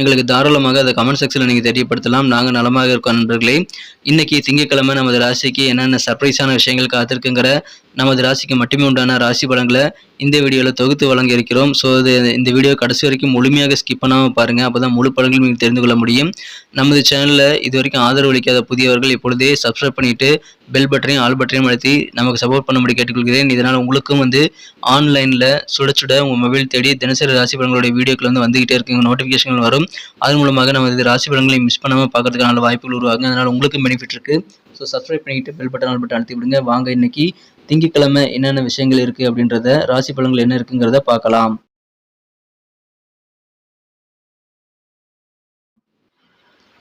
எங்களுக்கு தாராளமாக அதை கமெண்ட் செக்ஷனில் நீங்கள் தெரியப்படுத்தலாம். நாங்கள் நலமாக இருக்கோம் நண்பர்களே. இன்னைக்கு திங்கட்கிழமை நமது ராசிக்கு என்னென்ன சர்ப்ரைஸான விஷயங்கள் காத்திருக்குங்கிற நமது ராசிக்கு மட்டுமே உண்டான ராசி பலன்களை இந்த வீடியோவில் தொகுத்து வழங்க இருக்கிறோம். ஸோ இது இந்த வீடியோ கடைசி வரைக்கும் முழுமையாக ஸ்கிப் பண்ணாமல் பாருங்கள் அப்போ தான் முழு படங்களும் நீங்கள் தெரிந்து கொள்ள முடியும். நமது சேனலில் இது வரைக்கும் ஆதரவு அளிக்காத புதியவர்கள் இப்பொழுதே சப்ஸ்கிரைப் பண்ணிவிட்டு பெல் பட்டனையும் ஆல் பட்டனையும் அழுத்தி நமக்கு சப்போர்ட் பண்ணும்படி கேட்டுக்கொள்கிறேன். இதனால் உங்களுக்கும் வந்து ஆன்லைனில் சுட சுட உங்கள் மொபைல் தேடி தினசரி ராசி பலன்களுடைய வீடியோக்கள் வந்து வந்துகிட்டே இருக்குங்க. நோட்டிஃபிகேஷன்கள் வரும். அதன் மூலமாக நமது ராசி பலன்களை மிஸ் பண்ணாமல் பார்க்கறதுக்கான வாய்ப்புகள் உருவாகும் அதனால் உங்களுக்கும் பெனிஃபிட் இருக்குது ஸோ சப்ஸ்கிரைப் பண்ணிக்கிட்டு பெல் பட்டன் ஆல் பட்டன் அழுத்தி விடுங்க. வாங்க இன்னைக்கு திங்கட்கிழமை என்னென்ன விஷயங்கள் இருக்குது அப்படின்றத ராசி பலன்கள் என்ன இருக்குங்கிறத பார்க்கலாம்.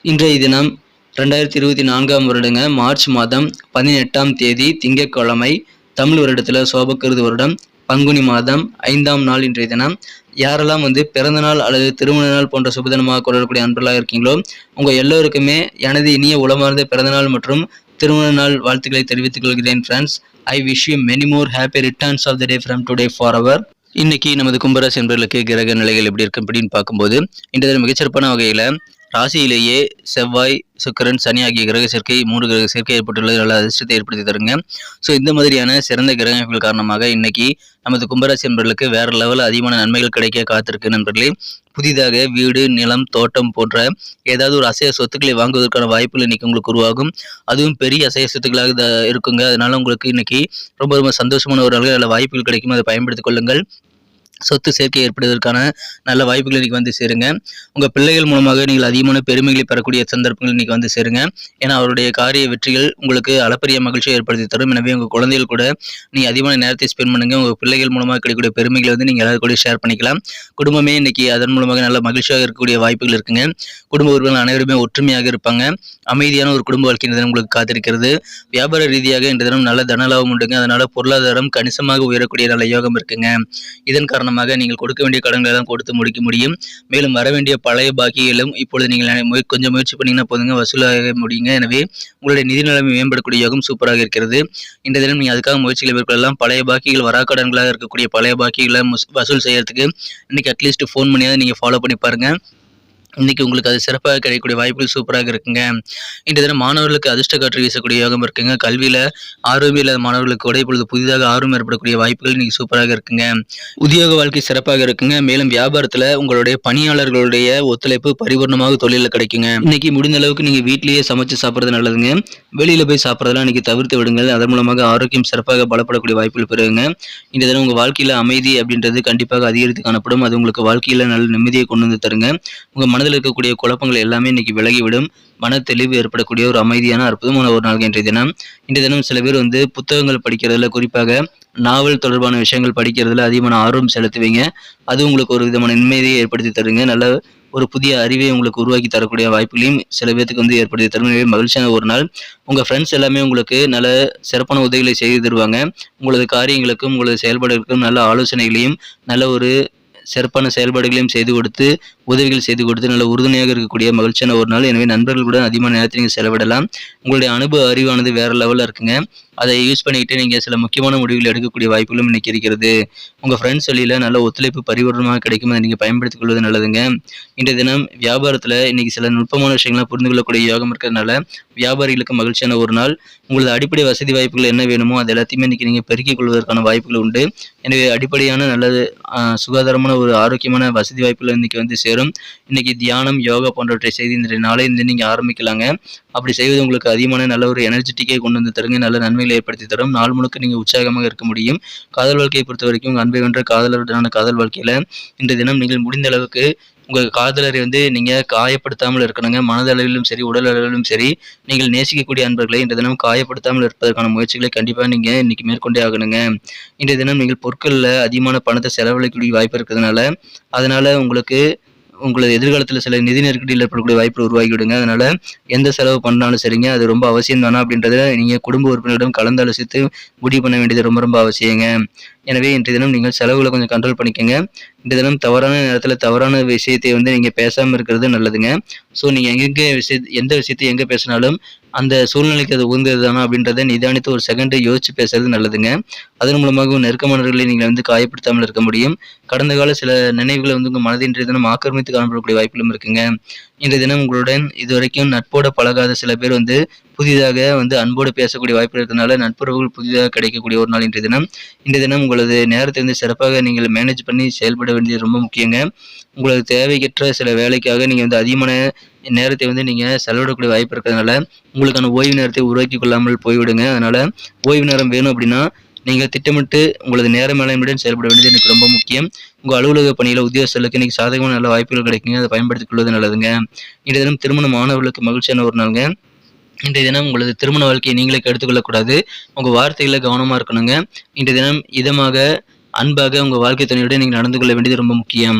இன்றைய தினம் ரெண்டாயிரத்தி இருபத்தி நான்காம் வருடங்க. மார்ச் மாதம் பதினெட்டாம் தேதி திங்கட்கிழமை தமிழ் வருடத்தில் சோபக்கருது வருடம். பங்குனி மாதம் ஐந்தாம் நாள் இன்றைய தினம். யாரெல்லாம் வந்து பிறந்த நாள் அல்லது திருமண நாள் போன்ற சுபதினமாக கொண்டாடக்கூடிய அன்பர்களாக இருக்கீங்களோ உங்கள் எல்லோருக்குமே எனது இனிய உளமார்ந்த பிறந்த நாள் மற்றும் திருமண நாள் வாழ்த்துக்களை தெரிவித்துக் கொள்கிறேன் friends I wish you many more happy returns of the day from today for our இன்னைக்கு நமது கும்பராசி என்பர்களுக்கு கிரக நிலைகள் எப்படி இருக்கு அப்படின்னு பார்க்கும்போது இன்றைய மிகச்சிறப்பான வகையில் ராசியிலேயே செவ்வாய் சுக்கிரன் சனி ஆகிய கிரக சேர்க்கை மூன்று கிரக சேர்க்கை ஏற்பட்டுள்ளது. நல்ல அதிர்ஷ்டத்தை ஏற்படுத்தி தருங்க. ஸோ இந்த மாதிரியான சிறந்த கிரக அமைப்புகள் காரணமாக இன்னைக்கு நமது கும்பராசி என்பவர்களுக்கு வேற லெவலில் அதிகமான நன்மைகள் கிடைக்க காத்திருக்கு நண்பர்களே. புதிதாக வீடு நிலம் தோட்டம் போன்ற ஏதாவது ஒரு அசைய சொத்துக்களை வாங்குவதற்கான வாய்ப்புகள் இன்னைக்கு உங்களுக்கு உருவாகும். அதுவும் பெரிய அசைய சொத்துக்களாக இருக்குங்க. அதனால உங்களுக்கு இன்னைக்கு ரொம்ப ரொம்ப சந்தோஷமான ஒரு நல்ல வாய்ப்புகள் கிடைக்கும்? அதை பயன்படுத்திக் கொள்ளுங்கள். சொத்து சேர்க்கை ஏற்படுவதற்கான நல்ல வாய்ப்புகள் இன்னைக்கு வந்து சேருங்க. உங்கள் பிள்ளைகள் மூலமாக நீங்கள் அதிகமான பெருமைகளை பெறக்கூடிய சந்தர்ப்பங்கள் இன்னைக்கு வந்து சேருங்க. ஏன்னா அவருடைய காரிய வெற்றிகள் உங்களுக்கு அளப்பரிய மகிழ்ச்சியை ஏற்படுத்தி தரும். எனவே உங்கள் குழந்தைகள் கூட நீங்கள் அதிகமான நேரத்தை ஸ்பெண்ட் பண்ணுங்க. உங்கள் பிள்ளைகள் மூலமாக கிடைக்கக்கூடிய பெருமைகளை வந்து நீங்கள் எல்லாரும் கூட ஷேர் பண்ணிக்கலாம். குடும்பமே இன்னைக்கு அதன் மூலமாக நல்ல மகிழ்ச்சியாக இருக்கக்கூடிய வாய்ப்புகள் இருக்குங்க. குடும்ப உறுப்பினர் அனைவருமே ஒற்றுமையாக இருப்பாங்க. அமைதியான ஒரு குடும்ப வாழ்க்கை தினம் உங்களுக்கு காத்திருக்கிறது. வியாபார ரீதியாக இந்த தினம் நல்ல தனலாபம் உண்டுங்க. அதனால் பொருளாதாரம் கணிசமாக உயரக்கூடிய நல்ல யோகம் இருக்குங்க. இதன் காரணம் காரணமாக நீங்கள் கொடுக்க வேண்டிய கடன்களை எல்லாம் கொடுத்து முடிக்க முடியும். மேலும் வர வேண்டிய பழைய பாக்கிகளும் இப்பொழுது நீங்கள் கொஞ்சம் முயற்சி பண்ணீங்கன்னா போதுங்க வசூலாக முடியுங்க. எனவே உங்களுடைய நிதி நிலைமை மேம்படக்கூடிய யோகம் சூப்பராக இருக்கிறது. இந்த தினம் நீங்கள் அதுக்காக முயற்சிகளை மேற்கொள்ளலாம். பழைய பாக்கிகள் வராக்கடன்களாக இருக்கக்கூடிய பழைய பாக்கிகளை வசூல் செய்யறதுக்கு இன்னைக்கு அட்லீஸ்ட் ஃபோன் பண்ணியாவது நீங்கள் ஃபாலோ பண்ணி பாருங்க. இன்னைக்கு உங்களுக்கு அது சிறப்பாக கிடைக்கக்கூடிய வாய்ப்புகள் சூப்பராக இருக்குங்க. இன்றைய தினம் மாணவர்களுக்கு அதிர்ஷ்ட காற்று வீசக்கூடிய யோகம் இருக்குங்க. கல்வியில் ஆர்வம் இல்லாத மாணவர்களுக்கு கூட இப்பொழுது புதிதாக ஆர்வம் ஏற்படக்கூடிய வாய்ப்புகள் இன்னைக்கு சூப்பராக இருக்குங்க. உத்தியோக வாழ்க்கை சிறப்பாக இருக்குங்க. மேலும் வியாபாரத்தில் உங்களுடைய பணியாளர்களுடைய ஒத்துழைப்பு பரிபூர்ணமாக தொழிலில் கிடைக்குங்க. இன்னைக்கு முடிந்த அளவுக்கு நீங்க வீட்டிலேயே சமைச்சு சாப்பிட்றது நல்லதுங்க. வெளியில் போய் சாப்பிட்றதெல்லாம் இன்னைக்கு தவிர்த்து விடுங்கள். அதன் மூலமாக ஆரோக்கியம் சிறப்பாக பலப்படக்கூடிய வாய்ப்புகள் பெறுங்க இன்றைய தினம் உங்கள் வாழ்க்கையில் அமைதி அப்படின்றது கண்டிப்பாக அதிகரித்து காணப்படும். அது உங்களுக்கு வாழ்க்கையில் நல்ல நிம்மதியை கொண்டு வந்து தருங்க. உங்க மனதில் இருக்கக்கூடிய குழப்பங்கள் எல்லாமே இன்னைக்கு விலகிவிடும். மன தெளிவு ஏற்படக்கூடிய ஒரு அமைதியான அற்புதமான ஒரு நாள் இன்றைய தினம். இன்றைய தினம் சில பேர் வந்து புத்தகங்கள் படிக்கிறதுல குறிப்பாக நாவல் தொடர்பான விஷயங்கள் படிக்கிறதுல அதிகமான ஆர்வம் செலுத்துவீங்க. அது உங்களுக்கு ஒரு விதமான நிம்மதியை ஏற்படுத்தி தருங்க. நல்ல ஒரு புதிய அறிவை உங்களுக்கு உருவாக்கி தரக்கூடிய வாய்ப்புகளையும் சில பேர்த்துக்கு வந்து ஏற்படுத்தி தரும் மகிழ்ச்சியான ஒரு நாள். உங்கள் ஃப்ரெண்ட்ஸ் எல்லாமே உங்களுக்கு நல்ல சிறப்பான உதவிகளை செய்து தருவாங்க. உங்களது காரியங்களுக்கும் உங்களது செயல்பாடுகளுக்கும் நல்ல ஆலோசனைகளையும் நல்ல ஒரு சிறப்பான செயல்பாடுகளையும் செய்து கொடுத்து உதவிகள் செய்து கொடுத்து நல்ல உறுதுணையாக இருக்கக்கூடிய மகிழ்ச்சியான ஒரு நாள். எனவே நண்பர்கள் கூட அதிகமான நேரத்தை நீங்கள் செலவிடலாம். உங்களுடைய அனுபவ அறிவானது வேற லெவலில் இருக்குங்க. அதை யூஸ் பண்ணிக்கிட்டு நீங்கள் சில முக்கியமான முடிவுகள் எடுக்கக்கூடிய வாய்ப்புகளும் இன்றைக்கி இருக்கிறது. உங்கள் ஃப்ரெண்ட்ஸ் வழியில் நல்ல ஒத்துழைப்பு பரிவர்த்தனமாக கிடைக்கும் அதை நீங்கள் பயன்படுத்திக் கொள்வது நல்லதுங்க. இன்றைய தினம் வியாபாரத்தில் இன்றைக்கி சில நுட்பமான விஷயங்களை புரிந்து கொள்ளக்கூடிய யோகம் இருக்கிறதுனால வியாபாரிகளுக்கு மகிழ்ச்சியான ஒரு நாள். உங்களது அடிப்படை வசதி வாய்ப்புகள் என்ன வேணுமோ அது எல்லாத்தையுமே இன்றைக்கி நீங்கள் பெருக்கிக் கொள்வதற்கான வாய்ப்புகள் உண்டு. எனவே அடிப்படையான நல்லது சுகாதாரமான ஒரு ஆரோக்கியமான வசதி வாய்ப்புகள் இன்றைக்கி வந்து சேரும். இன்றைக்கி தியானம் யோகா போன்றவற்றை செய்து இன்றைய நாளை இருந்து நீங்கள் ஆரம்பிக்கலாங்க. அப்படி செய்வது உங்களுக்கு அதிகமான நல்ல ஒரு எனர்ஜெட்டிக்கை கொண்டு வந்து தருங்க. நல்ல நன்மை நன்மைகளை ஏற்படுத்தி தரும். நாள் முழுக்க நீங்கள் உற்சாகமாக இருக்க முடியும். காதல் வாழ்க்கையை பொறுத்த வரைக்கும் உங்கள் அன்பை வென்ற காதலருடனான காதல் வாழ்க்கையில் இன்றைய தினம் நீங்கள் முடிந்த அளவுக்கு உங்கள் காதலரை வந்து நீங்கள் காயப்படுத்தாமல் இருக்கணுங்க. மனதளவிலும் சரி உடல் அளவிலும் சரி நீங்கள் நேசிக்கக்கூடிய அன்பர்களை இன்றைய தினம் காயப்படுத்தாமல் இருப்பதற்கான முயற்சிகளை கண்டிப்பாக நீங்கள் இன்னைக்கு மேற்கொண்டே ஆகணுங்க. இன்றைய தினம் நீங்கள் பொருட்களில் அதிகமான பணத்தை செலவழிக்கக்கூடிய வாய்ப்பு இருக்கிறதுனால அதனால் உங்களுக்கு உங்களது எதிர்காலத்தில் சில நிதி நெருக்கடியில் ஏற்படக்கூடிய வாய்ப்பு உருவாகி விடுங்க அதனால எந்த செலவு பண்ணாலும் சரிங்க. அது ரொம்ப அவசியம் தானா அப்படின்றத நீங்கள் குடும்ப உறுப்பினரிடம் கலந்தாலோசித்து முடிவு பண்ண வேண்டியது ரொம்ப ரொம்ப அவசியங்க. எனவே இன்றைய தினம் நீங்கள் செலவுகளை கொஞ்சம் கண்ட்ரோல் பண்ணிக்கோங்க. இன்றைய தினம் தவறான நேரத்தில் தவறான விஷயத்தை வந்து நீங்கள் பேசாமல் இருக்கிறது நல்லதுங்க. ஸோ நீங்கள் எங்கெங்கே விஷய எந்த விஷயத்தை எங்கே பேசினாலும் அந்த சூழ்நிலைக்கு அது உகந்தது தானா அப்படின்றத நிதானித்து ஒரு செகண்டு யோசிச்சு பேசுறது நல்லதுங்க. அதன் மூலமாக நெருக்கமானவர்களை நீங்கள் வந்து காயப்படுத்தாமல் இருக்க முடியும். கடந்த கால சில நினைவுகளை வந்து உங்கள் மனதின் தினம் ஆக்கிரமித்து காணப்படக்கூடிய வாய்ப்புகளும் இருக்குங்க. இன்றைய தினம் உங்களுடன் இதுவரைக்கும் நட்போட பழகாத சில பேர் வந்து புதிதாக வந்து அன்போடு பேசக்கூடிய வாய்ப்பு இருக்கிறதுனால நட்புறவுகள் புதிதாக கிடைக்கக்கூடிய ஒரு நாள் இன்றைய தினம். இன்றைய தினம் உங்களது நேரத்தை வந்து சிறப்பாக நீங்கள் மேனேஜ் பண்ணி செயல்பட வேண்டியது ரொம்ப முக்கியங்க. உங்களது தேவைக்கற்ற சில வேலைக்காக நீங்கள் வந்து அதிகமான நேரத்தை வந்து நீங்கள் செலவிடக்கூடிய வாய்ப்பு இருக்கிறதுனால உங்களுக்கான ஓய்வு நேரத்தை உருவாக்கி கொள்ளாமல் போய்விடுங்க. அதனால் ஓய்வு நேரம் வேணும் அப்படின்னா நீங்கள் திட்டமிட்டு உங்களது நேர மேலாண்மையுடன் செயல்பட வேண்டியது எனக்கு ரொம்ப முக்கியம். உங்கள் அலுவலக பணியில் உத்தியோகஸ்தர்களுக்கு இன்றைக்கி சாதகமான நல்ல வாய்ப்புகள் கிடைக்குங்க. அதை பயன்படுத்திக் கொள்வது நல்லதுங்க. இன்றைய தினம் திருமணம் மாணவர்களுக்கு மகிழ்ச்சியான ஒரு நாளுங்க. இன்றைய தினம் உங்களது திருமண வாழ்க்கையை நீங்களே கெடுத்துக்கொள்ளக்கூடாது. உங்கள் வார்த்தைகளில் கவனமாக இருக்கணுங்க. இன்றைய தினம் இதமாக அன்பாக உங்கள் வாழ்க்கை துணையோடு நீங்கள் நடந்து கொள்ள வேண்டியது ரொம்ப முக்கியம்.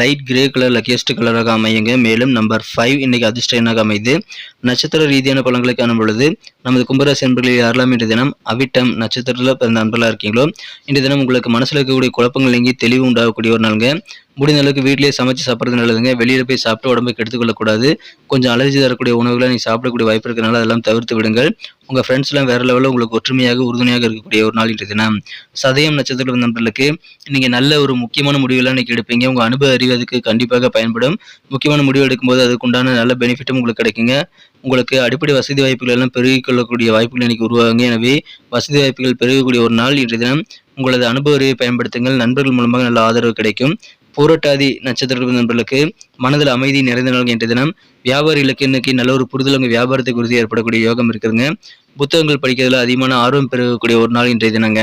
லைட் கிரே கலர் லக்கியஸ்ட் கலராக அமையுங்க. மேலும் நம்பர் ஃபைவ் இன்னைக்கு அதிர்ஷ்ட எண்ணாக அமைது நட்சத்திர ரீதியான பலன்களை காணும் பொழுது நமது கும்பராசி அன்பர்களில் யாரெல்லாம் இன்றைய தினம் அவிட்டம் நட்சத்திரத்தில் பிறந்த அன்பர்களாக இருக்கீங்களோ இன்றைய தினம் உங்களுக்கு மனசில் இருக்கக்கூடிய குழப்பங்கள் நீங்கி தெளிவு உண்டாகக்கூடிய ஒரு நாளுங்க. முடிந்த அளவுக்கு வீட்டிலேயே சமைச்சு சாப்பிட்றது நல்லதுங்க. வெளியில் போய் சாப்பிட்டு உடம்பை கெடுத்துக்கொள்ளக்கூடாது கொஞ்சம் அலர்ஜி தரக்கூடிய உணவுகளை நீங்கள் சாப்பிடக்கூடிய வாய்ப்பு இருக்கிறனால அதெல்லாம் தவிர்த்து விடுங்கள். உங்கள் ஃப்ரெண்ட்ஸ்லாம் வேறு லெவலில் உங்களுக்கு ஒற்றுமையாக உறுதுணையாக இருக்கக்கூடிய ஒரு நாள் இன்றைய தினம். சதயம் நட்சத்திரம் நண்பர்களுக்கு நீங்கள் நல்ல ஒரு முக்கியமான முடிவுலாம் இன்றைக்கி எடுப்பீங்க. உங்கள் அனுபவ அறிவு அதுக்கு கண்டிப்பாக பயன்படும். முக்கியமான முடிவு எடுக்கும்போது அதுக்குண்டான நல்ல பெனிஃபிட்டும் உங்களுக்கு கிடைக்குங்க. உங்களுக்கு அடிப்படை வசதி வாய்ப்புகள் எல்லாம் பெருகிக் கொள்ளக்கூடிய வாய்ப்புகள் இன்றைக்கி உருவாகுங்க. எனவே வசதி வாய்ப்புகள் பெருகக்கூடிய ஒரு நாள் இன்றைய தினம் உங்களது அனுபவ அறிவை பயன்படுத்துங்கள். நண்பர்கள் மூலமாக நல்ல ஆதரவு கிடைக்கும். பூரட்டாதி நட்சத்திர நண்பர்களுக்கு மனதில் அமைதி நிறைந்த நாள் என்ற தினம். வியாபாரிகளுக்கு இன்னைக்கு நல்ல ஒரு புரிதல் உங்கள் வியாபாரத்தை குறித்து ஏற்படக்கூடிய யோகம் இருக்குதுங்க. புத்தகங்கள் படிக்கிறதுல அதிகமான ஆர்வம் பெறக்கூடிய ஒரு நாள் இன்றைய தினங்க.